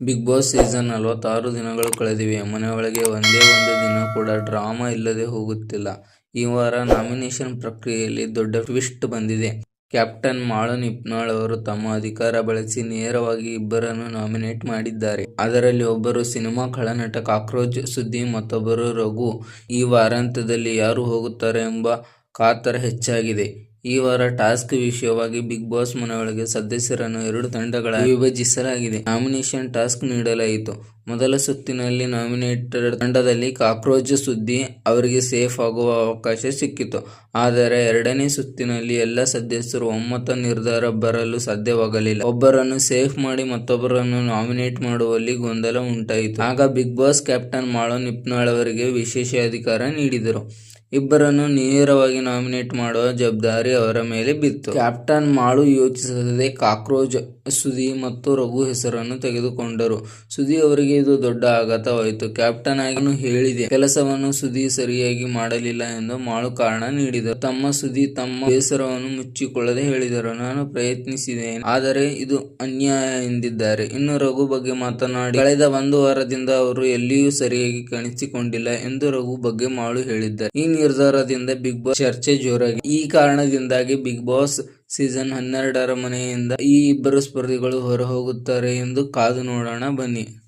Big boss season ನಲವತ್ತಾರು ದಿನಗಳು ಕಳೆದಿವೆ. ಮನೆಯೊಳಗೆ ಒಂದೇ ಒಂದು ದಿನ ಕೂಡ ಡ್ರಾಮಾ ಇಲ್ಲದೆ ಹೋಗುತ್ತಿಲ್ಲ. ಈ ವಾರ ನಾಮಿನೇಷನ್ ಪ್ರಕ್ರಿಯೆಯಲ್ಲಿ ದೊಡ್ಡ ಟ್ವಿಸ್ಟ್ ಬಂದಿದೆ. ಕ್ಯಾಪ್ಟನ್ ಮಾಳು ಇಪ್ನಾಳ್ ಅವರು ತಮ್ಮ ಅಧಿಕಾರ ಬಳಸಿ ನೇರವಾಗಿ ಇಬ್ಬರನ್ನು ನಾಮಿನೇಟ್ ಮಾಡಿದ್ದಾರೆ. ಅದರಲ್ಲಿ ಒಬ್ಬರು ಸಿನಿಮಾ ಖಳನಟ ಕಾಕ್ರೋಚ್ ಸುದ್ದಿ, ಮತ್ತೊಬ್ಬರು ರಘು. ಈ ವಾರಾಂತ್ಯದಲ್ಲಿ ಯಾರು ಹೋಗುತ್ತಾರೆ ಎಂಬ ಕಾತರ ಹೆಚ್ಚಾಗಿದೆ. ಈ ವಾರ ಟಾಸ್ಕ್ ವಿಷಯವಾಗಿ ಬಿಗ್ ಬಾಸ್ ಮನೆಯೊಳಗೆ ಸದಸ್ಯರನ್ನು ಎರಡು ತಂಡಗಳಾಗಿ ವಿಭಜಿಸಲಾಗಿದೆ. ನಾಮಿನೇಷನ್ ಟಾಸ್ಕ್ ನೀಡಲಾಯಿತು. ಮೊದಲ ಸುತ್ತಿನಲ್ಲಿ ನಾಮಿನೇಟೆಡ್ ತಂಡದಲ್ಲಿ ಕಾಕ್ರೋಚ್ ಸುದ್ದಿ ಅವರಿಗೆ ಸೇಫ್ ಆಗುವ ಅವಕಾಶ ಸಿಕ್ಕಿತು. ಆದರೆ ಎರಡನೇ ಸುತ್ತಿನಲ್ಲಿ ಎಲ್ಲ ಸದಸ್ಯರು ಒಮ್ಮತ ನಿರ್ಧಾರ ಬರಲು ಸಾಧ್ಯವಾಗಲಿಲ್ಲ. ಒಬ್ಬರನ್ನು ಸೇಫ್ ಮಾಡಿ ಮತ್ತೊಬ್ಬರನ್ನು ನಾಮಿನೇಟ್ ಮಾಡುವಲ್ಲಿ ಗೊಂದಲ ಉಂಟಾಯಿತು. ಆಗ Bigg Boss captain Malu Nipnal ಅವರಿಗೆ ವಿಶೇಷ ಅಧಿಕಾರ ನೀಡಿದರು. ಇಬ್ಬರನ್ನು ನೇರವಾಗಿ ನಾಮಿನೇಟ್ ಮಾಡುವ ಜವಾಬ್ದಾರಿ ಅವರ ಮೇಲೆ ಬಿತ್ತು. ಕ್ಯಾಪ್ಟನ್ ಮಾಳು ಯೋಚಿಸದೆ ಕಾಕ್ರೋಚ್ ಸುದಿ ಮತ್ತು ರಘು ಹೆಸರನ್ನು ತೆಗೆದುಕೊಂಡರು. ಸುದಿ ಅವರಿಗೆ ಇದು ದೊಡ್ಡ ಆಘಾತವಾಯಿತು. ಕ್ಯಾಪ್ಟನ್ ಆಗಿ ಹೇಳಿದೆ ಕೆಲಸವನ್ನು ಸುದಿ ಸರಿಯಾಗಿ ಮಾಡಲಿಲ್ಲ ಎಂದು ಮಾಳು ಕಾರಣ ನೀಡಿದರು. ತಮ್ಮ ಸುದಿ ತಮ್ಮ ಬೇಸರವನ್ನು ಮುಚ್ಚಿಕೊಳ್ಳದೆ ಹೇಳಿದರು. ನಾನು ಪ್ರಯತ್ನಿಸಿದ್ದೇನೆ. ಆದರೆ ಇದು ಅನ್ಯಾಯ ಎಂದಿದ್ದಾರೆ. ಇನ್ನು ರಘು ಬಗ್ಗೆ ಮಾತನಾಡಿ, ಕಳೆದ ಒಂದು ವಾರದಿಂದ ಅವರು ಎಲ್ಲಿಯೂ ಸರಿಯಾಗಿ ಕಾಣಿಸಿಕೊಂಡಿಲ್ಲ ಎಂದು ರಘು ಬಗ್ಗೆ ಮಾಳು ಹೇಳಿದ್ದಾರೆ. ಈ ನಿರ್ಧಾರದಿಂದ ಬಿಗ್ ಬಾಸ್ ಚರ್ಚೆ ಜೋರಾಗಿದೆ. ಈ ಕಾರಣದಿಂದಾಗಿ ಬಿಗ್ ಬಾಸ್ ಸೀಸನ್ ಹನ್ನೆರಡರ ಮನೆಯಿಂದ ಈ ಇಬ್ಬರು ಸ್ಪರ್ಧಿಗಳು ಹೊರಹೋಗುತ್ತಾರೆ ಎಂದು ಕಾದು ನೋಡೋಣ ಬನ್ನಿ.